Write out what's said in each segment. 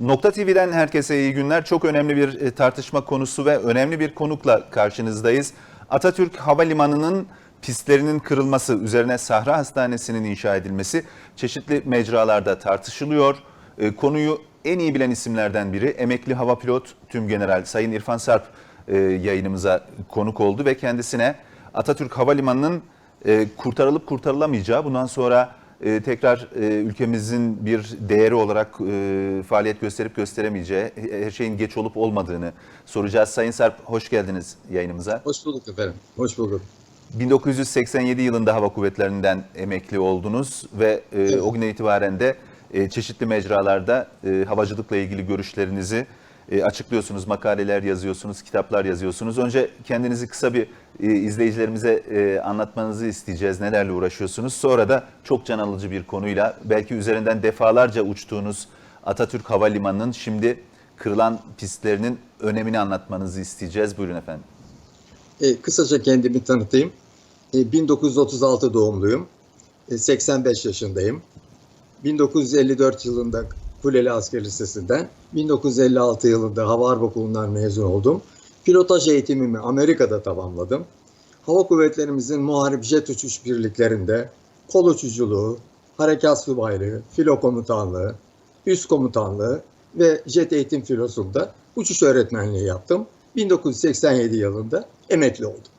Nokta TV'den herkese iyi günler. Çok önemli bir e, tartışma konusu ve önemli bir konukla karşınızdayız. Atatürk Havalimanı'nın pistlerinin kırılması, üzerine Sahra Hastanesi'nin inşa edilmesi çeşitli mecralarda tartışılıyor. E, Konuyu en iyi bilen isimlerden biri emekli hava pilot Tümgeneral Sayın İrfan Sarp e, yayınımıza konuk oldu ve kendisine Atatürk Havalimanı'nın kurtarılıp kurtarılamayacağı bundan sonra e, tekrar e, ülkemizin bir değeri olarak e, faaliyet gösterip gösteremeyeceği, her şeyin geç olup olmadığını soracağız. Sayın Sarp hoş geldiniz yayınımıza. Hoş bulduk efendim. Hoş bulduk. 1987 yılında Hava Kuvvetleri'nden emekli oldunuz ve e, o güne itibaren de e, çeşitli mecralarda e, havacılıkla ilgili görüşlerinizi e, açıklıyorsunuz, makaleler yazıyorsunuz, kitaplar yazıyorsunuz. Önce kendinizi kısa bir e, izleyicilerimize e, anlatmanızı isteyeceğiz. Nelerle uğraşıyorsunuz? Sonra da çok can alıcı bir konuyla belki üzerinden defalarca uçtuğunuz Atatürk Havalimanı'nın şimdi kırılan pistlerinin önemini anlatmanızı isteyeceğiz. Buyurun efendim. E, kısaca kendimi tanıtayım. E, 1936 doğumluyum. E, 85 yaşındayım. 1954 yılında Kuleli Asker Lisesi'nden, 1956 yılında Hava Harp Okulu'ndan mezun oldum. Pilotaj eğitimimi Amerika'da tamamladım. Hava Kuvvetlerimizin muharip jet uçuş birliklerinde kol uçuculuğu, harekat subaylığı, filo komutanlığı, üst komutanlığı ve jet eğitim filosunda uçuş öğretmenliği yaptım. 1987 yılında emekli oldum.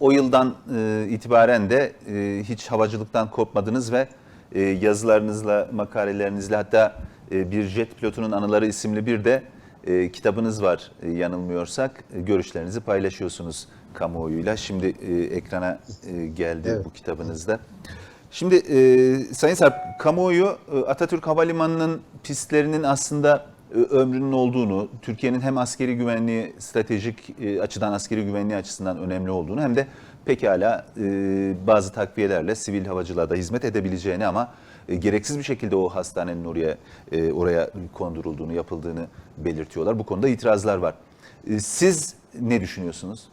O yıldan e, itibaren de e, hiç havacılıktan kopmadınız ve e, yazılarınızla, makalelerinizle hatta e, bir jet pilotunun anıları isimli bir de e, kitabınız var e, yanılmıyorsak. E, görüşlerinizi paylaşıyorsunuz kamuoyuyla. Şimdi e, ekrana e, geldi Evet. bu kitabınızda. Şimdi e, Sayın Sarp, kamuoyu e, Atatürk Havalimanı'nın pistlerinin aslında e, ömrünün olduğunu, Türkiye'nin hem askeri güvenliği, stratejik e, açıdan askeri güvenliği açısından önemli olduğunu hem de pekala e, bazı takviyelerle sivil havacılığa da hizmet edebileceğini ama e, gereksiz bir şekilde o hastanenin oraya e, oraya kondurulduğunu, yapıldığını belirtiyorlar. Bu konuda itirazlar var. E, siz ne düşünüyorsunuz?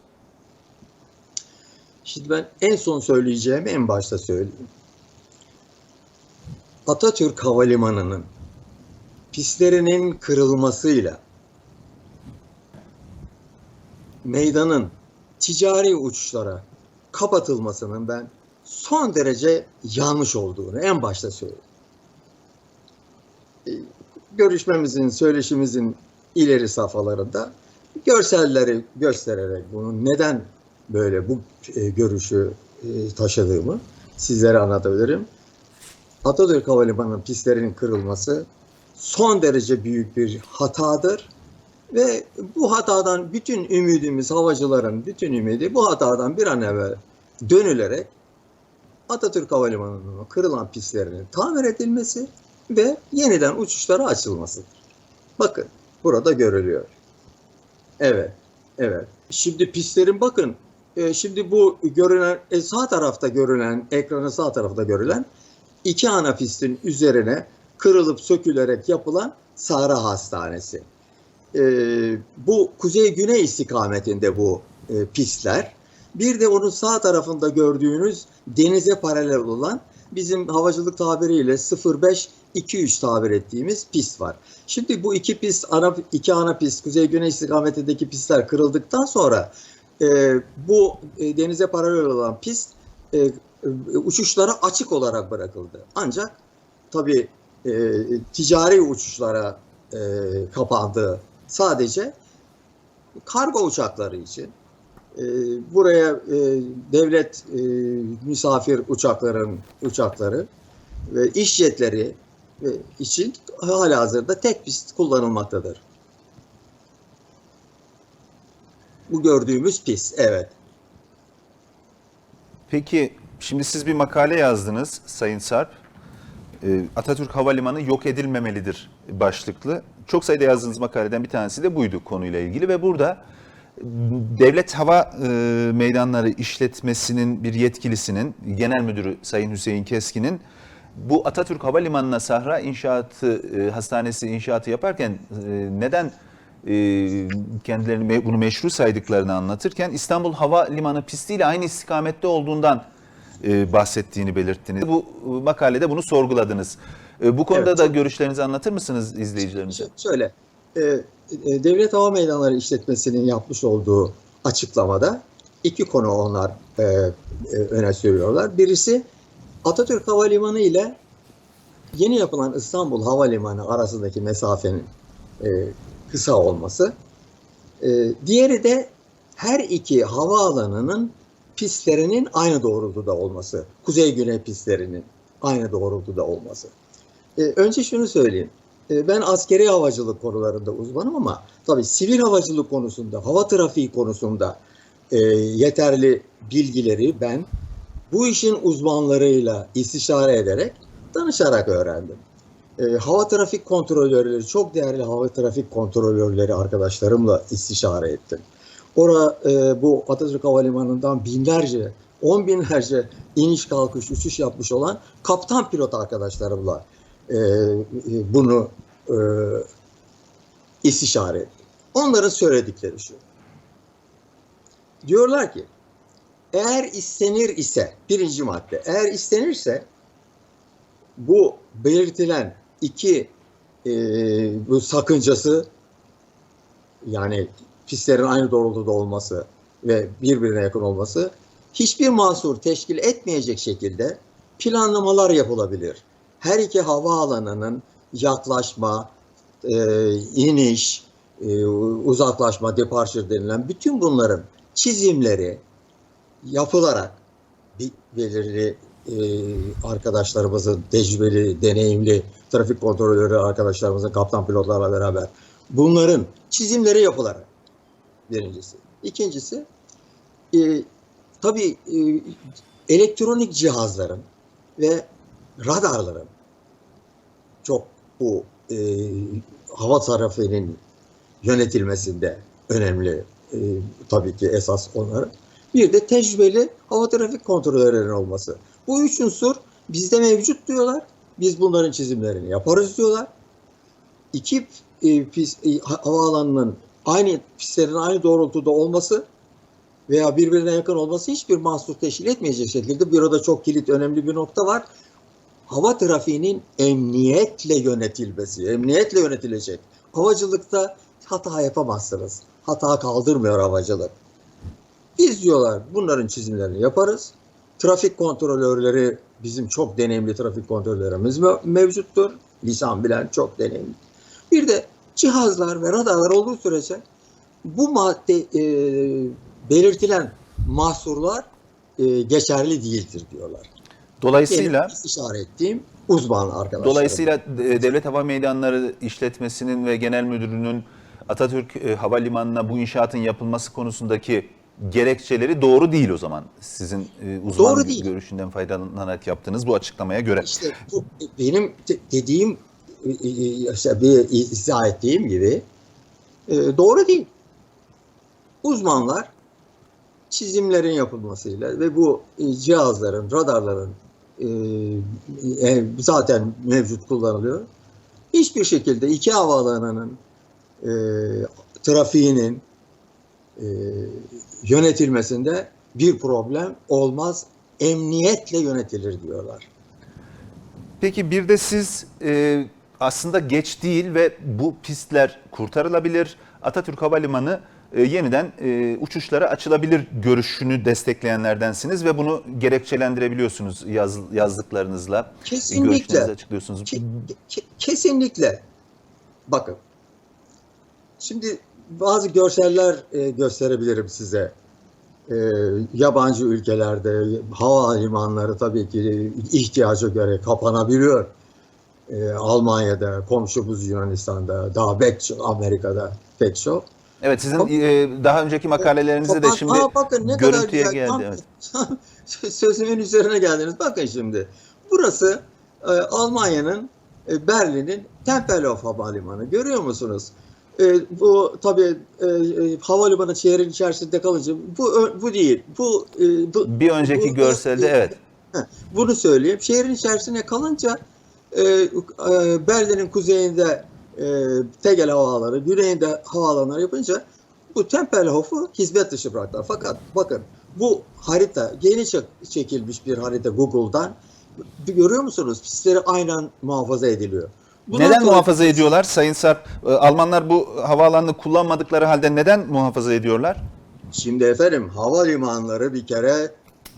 Şimdi ben en son söyleyeceğimi en başta söyleyeyim. Atatürk Havalimanı'nın pistlerinin kırılmasıyla meydanın ticari uçuşlara kapatılmasının ben son derece yanlış olduğunu en başta söyleyeyim. E, Görüşmemizin, söyleşimizin ileri safhalarında görselleri göstererek bunun neden böyle bu e, görüşü e, taşıdığımı sizlere anlatabilirim. Atatürk Havalimanı'nın pistlerinin kırılması son derece büyük bir hatadır ve bu hatadan bütün ümidimiz havacıların bütün ümidi bu hatadan bir an evvel dönülerek Atatürk Havalimanı'nın kırılan pistlerinin tamir edilmesi ve yeniden uçuşlara açılmasıdır. Bakın burada görülüyor. Evet, evet. Şimdi pistlerin bakın, e, şimdi bu görünen, e, sağ tarafta görülen, ekranın sağ tarafta görülen iki ana pistin üzerine kırılıp sökülerek yapılan Sahra Hastanesi. E, bu kuzey-güney istikametinde bu e, pistler. Bir de onun sağ tarafında gördüğünüz denize paralel olan bizim havacılık tabiriyle 05-23 tabir ettiğimiz pist var. Şimdi bu iki pist, ana, iki ana pist, kuzey-güney istikametindeki pistler kırıldıktan sonra e, bu e, denize paralel olan pist e, e, uçuşlara açık olarak bırakıldı. Ancak tabii e, ticari uçuşlara e, kapandı sadece kargo uçakları için. E, buraya e, devlet e, misafir uçakların uçakları ve iş jetleri e, için hala hazırda tek pist kullanılmaktadır. Bu gördüğümüz pist, evet. Peki şimdi siz bir makale yazdınız Sayın Sarp. Ee, Atatürk Havalimanı yok edilmemelidir başlıklı. Çok sayıda yazdığınız makaleden bir tanesi de buydu konuyla ilgili ve burada Devlet Hava e, Meydanları İşletmesi'nin bir yetkilisinin, genel müdürü Sayın Hüseyin Keskin'in bu Atatürk Havalimanı'na Sahra İnşaatı e, Hastanesi inşaatı yaparken e, neden e, kendilerini me- bunu meşru saydıklarını anlatırken İstanbul Havalimanı pistiyle aynı istikamette olduğundan e, bahsettiğini belirttiniz. Bu e, makalede bunu sorguladınız. E, bu konuda Evet, da görüşlerinizi anlatır mısınız izleyicilerimize? Şöyle, e, e, Devlet Hava Meydanları İşletmesi'nin yapmış olduğu açıklamada iki konu onlar e, e, öne sürüyorlar. Birisi Atatürk Havalimanı ile yeni yapılan İstanbul Havalimanı arasındaki mesafenin e, kısa olması. E, diğeri de her iki havaalanının pistlerinin aynı doğrultuda olması. Kuzey-güney pistlerinin aynı doğrultuda olması. E, önce şunu söyleyeyim. E, Ben askeri havacılık konularında uzmanım ama tabii sivil havacılık konusunda, hava trafiği konusunda e, yeterli bilgileri ben bu işin uzmanlarıyla istişare ederek, danışarak öğrendim. E, hava trafik kontrolörleri, çok değerli hava trafik kontrolörleri arkadaşlarımla istişare ettim. Ora e, bu Atatürk Havalimanı'ndan binlerce, on binlerce iniş kalkış uçuş yapmış olan kaptan pilot arkadaşlarımla e, bunu e, istişare ettim. Onların söyledikleri şu. Diyorlar ki eğer istenir ise birinci madde eğer istenirse bu belirtilen iki e, bu sakıncası yani pistlerin aynı doğrultuda olması ve birbirine yakın olması hiçbir mahsur teşkil etmeyecek şekilde planlamalar yapılabilir. Her iki havaalanının yaklaşma, e, iniş, e, uzaklaşma, departure denilen bütün bunların çizimleri yapılarak belirli e, arkadaşlarımızın tecrübeli, deneyimli trafik kontrolörü arkadaşlarımızın kaptan pilotlarla beraber bunların çizimleri yapılarak birincisi. İkincisi e, tabii e, elektronik cihazların ve radarların çok bu e, hava trafiğinin yönetilmesinde önemli e, tabii ki esas onların. Bir de tecrübeli hava trafik kontrolörlerinin olması. Bu üç unsur bizde mevcut diyorlar. Biz bunların çizimlerini yaparız diyorlar. İki e, pist, e, ha- havaalanının aynı pistlerin aynı doğrultuda olması veya birbirine yakın olması hiçbir mahsur teşkil etmeyecek şekilde büroda çok kilit önemli bir nokta var. Hava trafiğinin emniyetle yönetilmesi, emniyetle yönetilecek. Havacılıkta hata yapamazsınız. Hata kaldırmıyor havacılık. Biz diyorlar bunların çizimlerini yaparız. Trafik kontrolörleri bizim çok deneyimli trafik kontrolörlerimiz me- mevcuttur. Lisan bilen çok deneyimli. Bir de cihazlar ve radarlar olduğu sürece bu madde e, belirtilen mahsurlar e, geçerli değildir diyorlar. Dolayısıyla istişare ettiğim uzman arkadaşlar. Dolayısıyla e, Devlet Hava Meydanları İşletmesi'nin ve Genel Müdürlüğü'nün Atatürk e, Havalimanı'na bu inşaatın yapılması konusundaki gerekçeleri doğru değil o zaman. Sizin e, uzman Doğru değil. görüşünden faydalanarak yaptığınız bu açıklamaya göre. İşte bu benim de- dediğim işte bir izah ettiğim gibi doğru değil. Uzmanlar çizimlerin yapılmasıyla ve bu e, cihazların, radarların e, e, zaten mevcut kullanılıyor. Hiçbir şekilde iki havaalanının e, trafiğinin e, yönetilmesinde bir problem olmaz. Emniyetle yönetilir diyorlar. Peki bir de siz e, aslında geç değil ve bu pistler kurtarılabilir. Atatürk Havalimanı e, yeniden e, uçuşlara açılabilir görüşünü destekleyenlerdensiniz ve bunu gerekçelendirebiliyorsunuz yaz, yazdıklarınızla. Kesinlikle. Açıklıyorsunuz. Ke- ke- kesinlikle. Bakın. Şimdi bazı görseller e, gösterebilirim size. E, yabancı ülkelerde havalimanları tabii ki ihtiyaca göre kapanabiliyor. E, Almanya'da, komşumuz Yunanistan'da, daha pek Amerika'da pek çok. Evet sizin e, daha önceki makalelerinizde de şimdi Aa, bakın ne kadar görüntüye güzel. geldi. Tam- Evet. Sözümün üzerine geldiniz. Bakın şimdi. Burası e, Almanya'nın e, Berlin'in Tempelhof Havalimanı. Görüyor musunuz? E, bu tabii e, e, havalimanı şehrin içerisinde kalınca bu bu değil. Bu, e, bu Bir önceki bu- görselde e, evet. bunu söyleyeyim. Şehrin içerisine kalınca e, e, Berlin'in kuzeyinde e, Tegel havaalanı, güneyinde havaalanları yapınca bu Tempelhof'u hizmet dışı bıraktılar. Fakat bakın bu harita yeni çek- çekilmiş bir harita Google'dan Görüyor musunuz? Pistleri aynen muhafaza ediliyor. Bundan neden sonra- muhafaza ediyorlar Sayın Sarp? Ee, Almanlar bu havaalanını kullanmadıkları halde neden muhafaza ediyorlar? Şimdi efendim havalimanları bir kere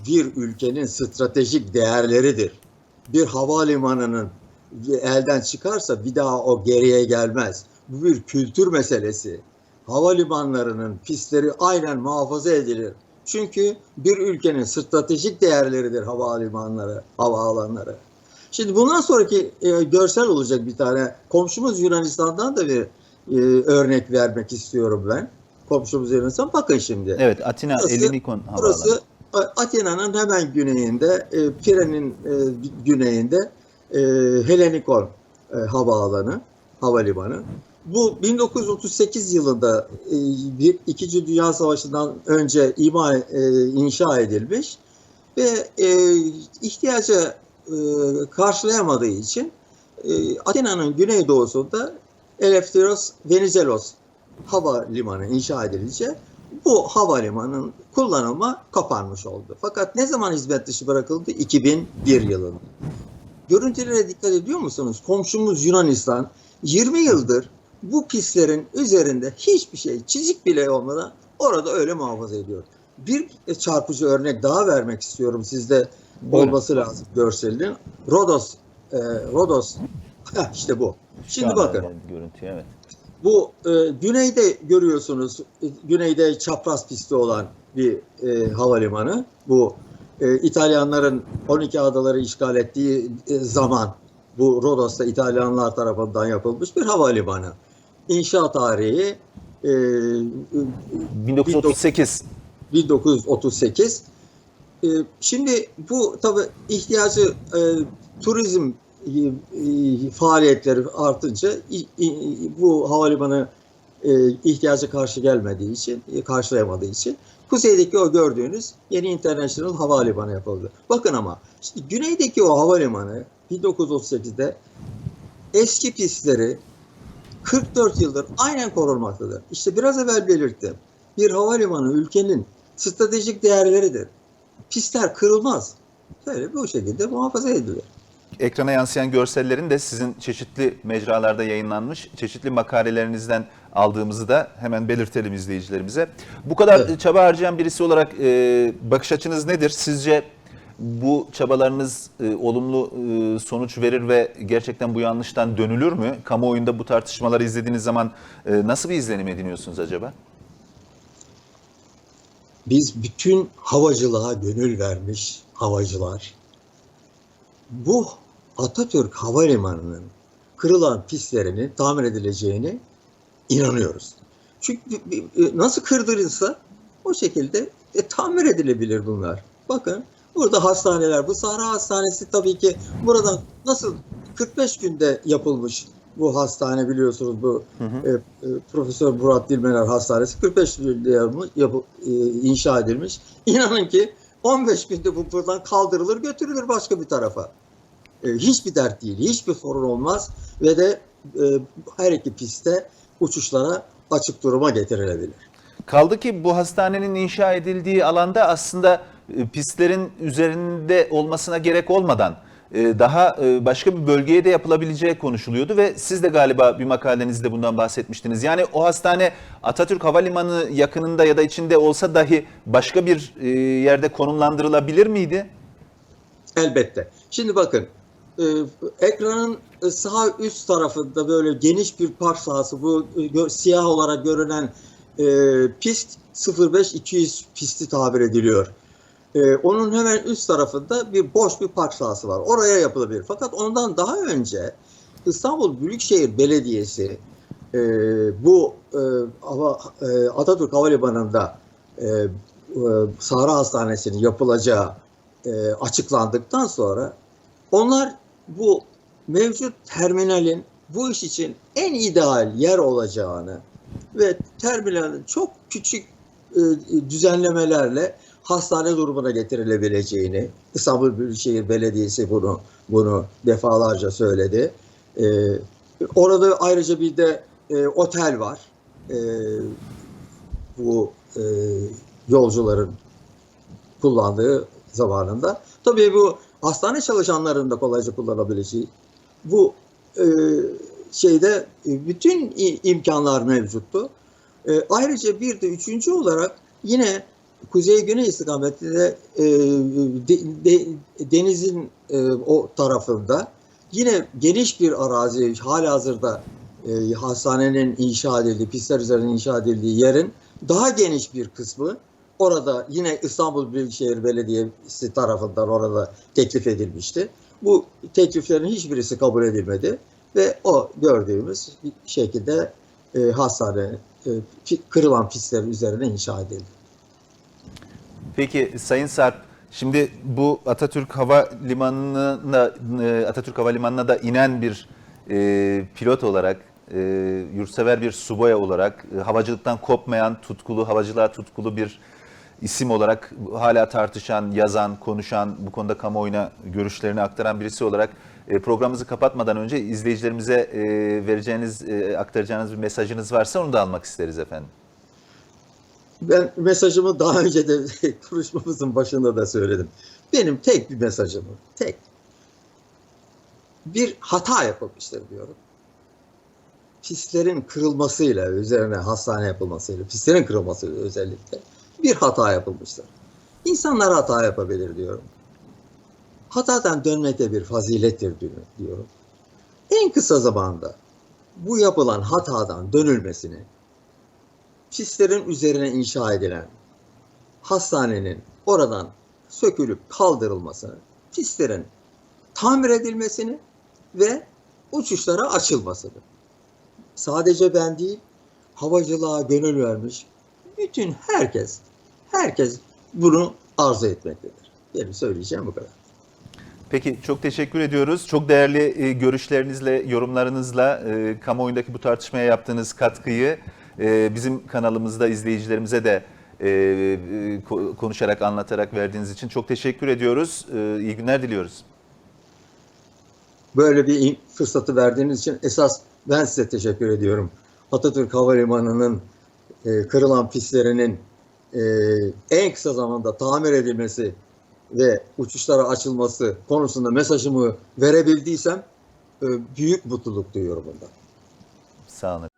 bir ülkenin stratejik değerleridir. Bir havalimanının elden çıkarsa bir daha o geriye gelmez. Bu bir kültür meselesi. Havalimanlarının pistleri aynen muhafaza edilir. Çünkü bir ülkenin stratejik değerleridir havalimanları, havaalanları. Şimdi bundan sonraki e, görsel olacak bir tane. Komşumuz Yunanistan'dan da bir e, örnek vermek istiyorum ben. Komşumuz Yunanistan. Bakın şimdi. Evet Atina Burası- Ellinikon havaalanı. Burası Atina'nın hemen güneyinde, e, Pire'nin e, güneyinde e, Helenikon e, havaalanı, havalimanı. Bu 1938 yılında e, bir İkinci Dünya Savaşı'ndan önce ima e, inşa edilmiş ve e, ihtiyacı e, karşılayamadığı için e, Atina'nın güneydoğusunda Eleftheros Venizelos havalimanı inşa edilince bu havalimanının kullanıma kapanmış oldu. Fakat ne zaman hizmet dışı bırakıldı? 2001 yılında. Görüntülere dikkat ediyor musunuz? Komşumuz Yunanistan 20 yıldır bu pistlerin üzerinde hiçbir şey çizik bile olmadan orada öyle muhafaza ediyor. Bir çarpıcı örnek daha vermek istiyorum sizde olması lazım görselinin. Rodos, e, Rodos Heh, işte bu. Şimdi Şu bakın. Görüntü evet. Bu e, güneyde görüyorsunuz, e, güneyde çapraz pisti olan bir e, havalimanı. Bu e, İtalyanların 12 adaları işgal ettiği e, zaman bu Rodos'ta İtalyanlar tarafından yapılmış bir havalimanı. İnşa tarihi e, 1938 1938. E, şimdi bu tabi ihtiyacı e, turizm e, faaliyetleri artınca bu havalimanı e, ihtiyacı karşı gelmediği için, e, karşılayamadığı için kuzeydeki o gördüğünüz yeni international havalimanı yapıldı. Bakın ama işte güneydeki o havalimanı 1938'de eski pistleri 44 yıldır aynen korunmaktadır. İşte biraz evvel belirttim. Bir havalimanı ülkenin stratejik değerleridir. Pistler kırılmaz. Böyle bu şekilde muhafaza edilir. ekrana yansıyan görsellerin de sizin çeşitli mecralarda yayınlanmış çeşitli makalelerinizden aldığımızı da hemen belirtelim izleyicilerimize. Bu kadar Evet. çaba harcayan birisi olarak e, bakış açınız nedir? Sizce bu çabalarınız e, olumlu e, sonuç verir ve gerçekten bu yanlıştan dönülür mü? Kamuoyunda bu tartışmaları izlediğiniz zaman e, nasıl bir izlenim ediniyorsunuz acaba? Biz bütün havacılığa gönül vermiş havacılar bu Atatürk Havalimanı'nın kırılan pistlerinin tamir edileceğine inanıyoruz. Çünkü nasıl kırdırılsa o şekilde e, tamir edilebilir bunlar. Bakın burada hastaneler, bu Sahra Hastanesi tabii ki buradan nasıl 45 günde yapılmış bu hastane biliyorsunuz bu Hı hı. e, e, Profesör Murat Dilmener Hastanesi 45 günde yapı- yapı- e, inşa edilmiş. İnanın ki 15 günde bu buradan kaldırılır götürülür başka bir tarafa. E, hiçbir dert değil, hiçbir sorun olmaz ve de e, her iki pistte uçuşlara açık duruma getirilebilir. Kaldı ki bu hastanenin inşa edildiği alanda aslında e, pistlerin üzerinde olmasına gerek olmadan e, daha e, başka bir bölgeye de yapılabileceği konuşuluyordu ve siz de galiba bir makalenizde bundan bahsetmiştiniz. Yani o hastane Atatürk Havalimanı yakınında ya da içinde olsa dahi başka bir yerde konumlandırılabilir miydi? Elbette. Şimdi bakın e, ekranın sağ üst tarafında böyle geniş bir park sahası bu e, siyah olarak görünen e, pist 05-200 pisti tabir ediliyor. E, onun hemen üst tarafında bir boş bir park sahası var. Oraya yapılabilir. Fakat ondan daha önce İstanbul Büyükşehir Belediyesi e, bu e, hava, e, Atatürk Havalimanı'nda e, e, Sahra Hastanesi'nin yapılacağı e, açıklandıktan sonra onlar bu mevcut terminalin bu iş için en ideal yer olacağını ve terminalin çok küçük e, düzenlemelerle hastane durumuna getirilebileceğini İstanbul Büyükşehir Belediyesi bunu bunu defalarca söyledi. E, orada ayrıca bir de e, otel var. E, bu e, yolcuların kullandığı zamanında. Tabii bu hastane çalışanlarının da kolayca kullanabileceği bu e, şeyde e, bütün imkanlar mevcuttu. E, ayrıca bir de üçüncü olarak yine kuzey-güney istikametinde e, de- de- denizin e, o tarafında yine geniş bir arazi halihazırda e, hastanenin inşa edildiği, pistler üzerinde inşa edildiği yerin daha geniş bir kısmı orada yine İstanbul Büyükşehir Belediyesi tarafından orada teklif edilmişti. Bu tekliflerin hiçbirisi kabul edilmedi ve o gördüğümüz şekilde e, hastane e, kırılan pistlerin üzerine inşa edildi. Peki Sayın Sarp, şimdi bu Atatürk Havalimanı'na e, Atatürk Havalimanı'na da inen bir e, pilot olarak, e, yurtsever bir subay olarak, e, havacılıktan kopmayan, tutkulu, havacılığa tutkulu bir isim olarak hala tartışan, yazan, konuşan, bu konuda kamuoyuna görüşlerini aktaran birisi olarak e, programımızı kapatmadan önce izleyicilerimize e, vereceğiniz, e, aktaracağınız bir mesajınız varsa onu da almak isteriz efendim. Ben mesajımı daha önce de konuşmamızın başında da söyledim. Benim tek bir mesajım var. Tek. Bir hata yapılmıştır diyorum. Pistlerin kırılmasıyla, üzerine hastane yapılmasıyla, pistlerin kırılmasıyla özellikle bir hata yapılmıştır. İnsanlar hata yapabilir diyorum. Hatadan dönmek de bir fazilettir diyorum. En kısa zamanda bu yapılan hatadan dönülmesini pistlerin üzerine inşa edilen hastanenin oradan sökülüp kaldırılmasını, pistlerin tamir edilmesini ve uçuşlara açılmasını. Sadece ben değil, havacılığa gönül vermiş bütün herkes, herkes bunu arzu etmektedir. Benim söyleyeceğim bu kadar. Peki çok teşekkür ediyoruz. Çok değerli e, görüşlerinizle, yorumlarınızla e, kamuoyundaki bu tartışmaya yaptığınız katkıyı e, bizim kanalımızda izleyicilerimize de e, ko- konuşarak, anlatarak verdiğiniz için çok teşekkür ediyoruz. E, iyi günler diliyoruz. Böyle bir fırsatı verdiğiniz için esas ben size teşekkür ediyorum. Atatürk Havalimanı'nın e, kırılan pistlerinin e, en kısa zamanda tamir edilmesi ve uçuşlara açılması konusunda mesajımı verebildiysem e, büyük mutluluk duyuyorum bundan. Sağ olun.